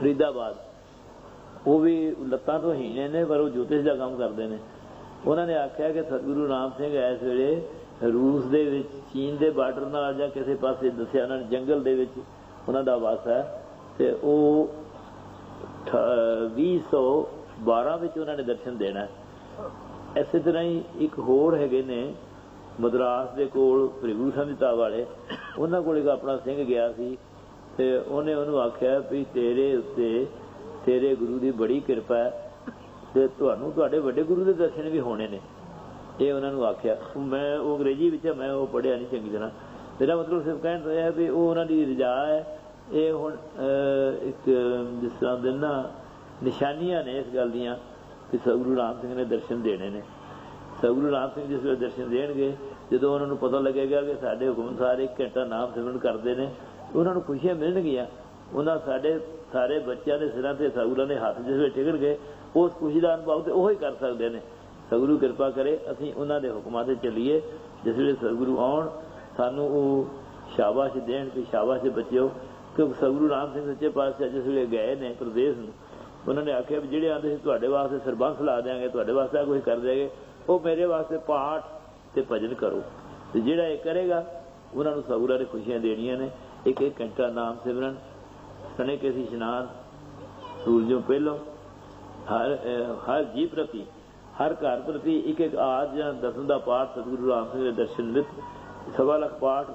ਫਰੀਦਾਬਾਦ। ਉਹ ਵੀ ਲੱਤਾਂ ਤੋਂ ਹੀਣੇ ਨੇ, ਪਰ ਉਹ ਜੋਤਿਸ਼ ਦਾ ਕੰਮ ਕਰਦੇ ਨੇ। ਉਹਨਾਂ ਨੇ ਆਖਿਆ ਕਿ ਸਤਿਗੁਰੂ ਰਾਮ ਸਿੰਘ ਇਸ ਵੇਲੇ ਰੂਸ ਦੇ ਵਿੱਚ, ਚੀਨ ਦੇ ਬਾਰਡਰ ਨਾਲ ਜਾਂ ਕਿਸੇ ਪਾਸੇ ਦੱਸਿਆ ਉਹਨਾਂ ਨੇ, ਜੰਗਲ ਦੇ ਵਿੱਚ ਉਹਨਾਂ ਦਾ ਵਾਸ ਹੈ। ਤੇ ਉਹ ਠ- 2012 ਵਿੱਚ ਉਹਨਾਂ ਨੇ ਦਰਸ਼ਨ ਦੇਣਾ ਹੈ। ਇਸੇ ਤਰ੍ਹਾਂ ਹੀ ਇੱਕ ਹੋਰ ਹੈਗੇ ਨੇ, ਮਦਰਾਸ ਦੇ ਕੋਲ ਭ੍ਰਿਗੂ ਸੰਧਿਤਾ ਵਾਲੇ। ਉਹਨਾਂ ਕੋਲ ਇੱਕ ਆਪਣਾ ਸਿੰਘ ਗਿਆ ਸੀ ਤੇ ਉਹਨੇ ਉਹਨੂੰ ਆਖਿਆ ਵੀ ਤੇਰੇ ਉੱਤੇ ਤੇਰੇ ਗੁਰੂ ਦੀ ਬੜੀ ਕਿਰਪਾ ਹੈ ਤੇ ਤੁਹਾਨੂੰ ਤੁਹਾਡੇ ਵੱਡੇ ਗੁਰੂ ਦੇ ਦਰਸ਼ਨ ਵੀ ਹੋਣੇ ਨੇ। ਇਹ ਉਹਨਾਂ ਨੂੰ ਆਖਿਆ। ਮੈਂ ਉਹ ਅੰਗਰੇਜ਼ੀ ਵਿੱਚ ਮੈਂ ਉਹ ਪੜਿਆ ਨਹੀਂ ਚੰਗੀ ਤਰ੍ਹਾਂ। ਮੇਰਾ ਮਤਲਬ ਸਿਰਫ ਕਹਿਣ ਤੋਂ ਇਹ ਹੈ ਵੀ ਉਹ ਉਹਨਾਂ ਦੀ ਰਜਾ ਹੈ। ਇਹ ਹੁਣ ਇੱਕ, ਜਿਸ ਤਰ੍ਹਾਂ ਦੇ ਨਾ ਨਿਸ਼ਾਨੀਆਂ ਨੇ ਇਸ ਗੱਲ ਦੀਆਂ ਕਿ ਸਤਿਗੁਰੂ ਰਾਮ ਸਿੰਘ ਨੇ ਦਰਸ਼ਨ ਦੇਣੇ ਨੇ। ਸਤਿਗੁਰੂ ਰਾਮ ਸਿੰਘ ਜਿਸ ਵੇਲੇ ਦਰਸ਼ਨ ਦੇਣਗੇ, ਜਦੋਂ ਉਹਨਾਂ ਨੂੰ ਪਤਾ ਲੱਗੇਗਾ ਕਿ ਸਾਡੇ ਹੁਕਮ ਅਨੁਸਾਰ ਇੱਕ ਘੰਟਾ ਨਾਮ ਸਿਮਰਨ ਕਰਦੇ ਨੇ ਉਹਨਾਂ ਨੂੰ ਖੁਸ਼ੀਆਂ ਮਿਲਣਗੀਆਂ, ਉਹਨਾਂ ਸਾਡੇ ਸਾਰੇ ਬੱਚਿਆਂ ਦੇ ਸਿਰਾਂ ਤੇ ਸਤਿਗੁਰਾਂ ਦੇ ਹੱਥ ਜਿਸ ਵੇਲੇ ਗਏ, ਉਸ ਖੁਸ਼ੀ ਦਾ ਅਨੁਭਵ ਤੇ ਉਹ ਹੀ ਕਰ ਸਕਦੇ ਨੇ। ਸਤਿਗੁਰੂ ਕਿਰਪਾ ਕਰੇ, ਅਸੀਂ ਉਹਨਾਂ ਦੇ ਹੁਕਮਾਂ ਤੇ ਚੱਲੀਏ, ਜਿਸ ਵੇਲੇ ਸਤਿਗੁਰੂ ਆਉਣ, ਸਾਨੂੰ ਉਹ ਸ਼ਾਬਾਸ਼ ਦੇਣ ਕਿ ਸ਼ਾਬਾਸ਼ ਦੇ ਬੱਚਿਓ ਕਿ ਸਤਿਗੁਰੂ ਰਾਮ ਸਿੰਘ ਸੱਚੇ ਪਾਤਸ਼ਾਹ ਜਿਸ ਵੇਲੇ ਗਏ ਨੇ ਪ੍ਰਦੇਸ਼ ਨੂੰ, ਉਹਨਾਂ ਨੇ ਆਖਿਆ ਵੀ ਜਿਹੜੇ ਆਂਦੇ ਸੀ ਤੁਹਾਡੇ ਵਾਸਤੇ ਸਰਬੰਸ ਲਾ ਦੇਾਂਗੇ ਤੁਹਾਡੇ ਵਾਸਤੇ ਕੁਝ ਕਰ ਦੇਗੇ ਉਹ ਮੇਰੇ ਵਾਸਤੇ ਪਾਠ ਤੇ ਭਜਨ ਕਰੋ। ਤੇ ਜਿਹੜਾ ਇਹ ਕਰੇਗਾ, ਉਹਨਾਂ ਨੂੰ ਸਗੁਰਾਂ ਨੇ ਖੁਸ਼ੀਆਂ ਦੇਣੀਆਂ ਨੇ। ਇੱਕ ਇੱਕ ਘੰਟਾ ਨਾਮ ਸਿਮਰਨ ਸਣੇ ਕਿਸੇ ਇਸ਼ਨਾਨ ਸੂਰਜੋਂ ਪਹਿਲੋਂ, ਹਰ ਹਰ ਜੀ ਪ੍ਰਤੀ, ਹਰ ਘਰ ਪ੍ਰਤੀ ਇੱਕ ਇੱਕ ਆਜ ਜਾਂ ਦਸਮ ਦਾ ਪਾਠ ਸਤਿਗੁਰੂ ਰਾਮ ਸਿੰਘ ਦੇ ਦਰਸ਼ਨ ਵਿੱਚ ਸਵਾ ਲੱਖ ਪਾਠ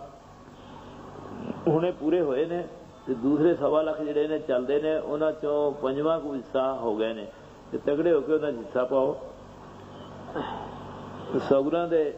ਹੁਣੇ ਪੂਰੇ ਹੋਏ ਨੇ ਤੇ ਦੂਸਰੇ ਸਵਾ ਲੱਖ ਜਿਹੜੇ ਨੇ ਚੱਲਦੇ ਨੇ, ਉਹਨਾਂ ਚੋਂ ਪੰਜਵਾਂ ਕੁ ਹਿੱਸਾ ਹੋ ਗਏ ਨੇ ਤੇ ਤਗੜੇ ਹੋ ਕੇ ਉਹਨਾਂ ਹਿੱਸਾ ਪਾਓ। ਸਤਿਗੁਰਾਂ ਦੇ